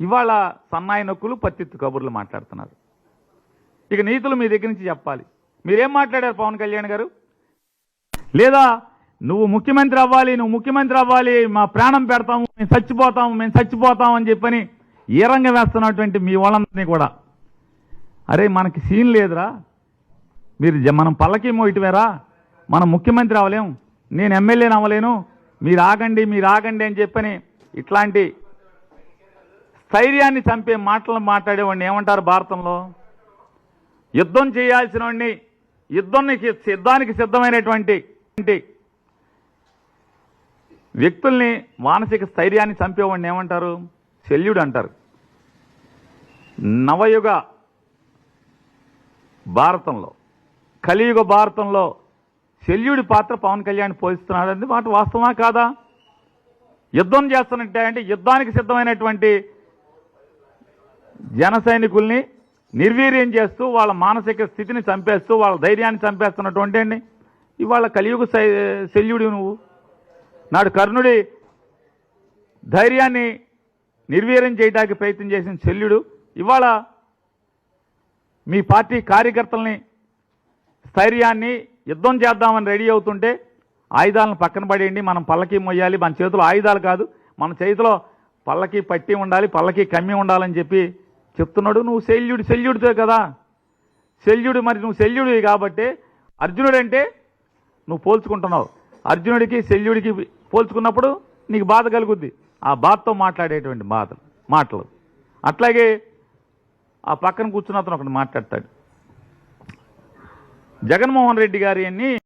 ఇవాళ సన్నాయి నొక్కులు పత్తిత్తు కబుర్లు మాట్లాడుతున్నారు. ఇక నీతులు మీ దగ్గర నుంచి చెప్పాలి. మీరేం మాట్లాడారు పవన్ కళ్యాణ్ గారు? లేదా నువ్వు ముఖ్యమంత్రి అవ్వాలి నువ్వు ముఖ్యమంత్రి అవ్వాలి మా ప్రాణం పెడతాము మేము చచ్చిపోతాము మేము చచ్చిపోతాము అని చెప్పని ఏ రంగం వేస్తున్నటువంటి మీ వాళ్ళందరినీ కూడా. అరే మనకి సీన్ లేదురా. మీరు జ- మనం పల్లకేమో ఇటువేరా మనం ముఖ్యమంత్రి అవ్వలేం. నేను ఎమ్మెల్యేని అవ్వలేను. మీరు ఆగండి మీరు ఆగండి అని చెప్పని ఇట్లాంటి స్థైర్యాన్ని చంపే మాటలు మాట్లాడేవాడిని ఏమంటారు భారతంలో? యుద్ధం చేయాల్సిన వాడిని యుద్ధానికి సిద్ధానికి సిద్ధమైనటువంటి వ్యక్తుల్ని మానసిక స్థైర్యాన్ని చంపేవాడిని ఏమంటారు? శల్యుడు అంటారు. నవయుగ భారతంలో కలియుగ భారతంలో శల్యుడి పాత్ర పవన్ కళ్యాణ్ పోషిస్తున్నాడు అంటే మాట వాస్తవమా కాదా? యుద్ధం చేస్తున్నట్టే అంటే యుద్ధానికి సిద్ధమైనటువంటి జన సైనికుల్ని నిర్వీర్యం చేస్తూ వాళ్ళ మానసిక స్థితిని చంపేస్తూ వాళ్ళ ధైర్యాన్ని చంపేస్తున్నటువంటి అండి ఇవాళ కలియుగ శై- నువ్వు. నాడు కర్ణుడి ధైర్యాన్ని నిర్వీర్యం చేయడానికి ప్రయత్నం చేసిన శల్యుడు. ఇవాళ మీ పార్టీ కార్యకర్తల్ని స్థైర్యాన్ని యుద్ధం చేద్దామని రెడీ అవుతుంటే ఆయుధాలను పక్కన పడేయండి మనం పల్లకి మొయ్యాలి మన చేతిలో ఆయుధాలు కాదు మన చేతిలో పల్లకి పట్టి ఉండాలి పల్లకి కమ్మి ఉండాలని చెప్పి చెప్తున్నాడు నువ్వు శల్యుడు శల్యుడితో కదా. శల్యుడు మరి నువ్వు శల్యుడివి కాబట్టి అర్జునుడు అంటే నువ్వు పోల్చుకుంటున్నావు. అర్జునుడికి శల్యుడికి పోల్చుకున్నప్పుడు నీకు బాధ కలుగుద్ది. ఆ బాధతో మాట్లాడేటువంటి బాధలు మాటలు. అట్లాగే ఆ పక్కన కూర్చున్న అతను ఒకటి మాట్లాడతాడు. జగన్మోహన్ రెడ్డి గారి అన్ని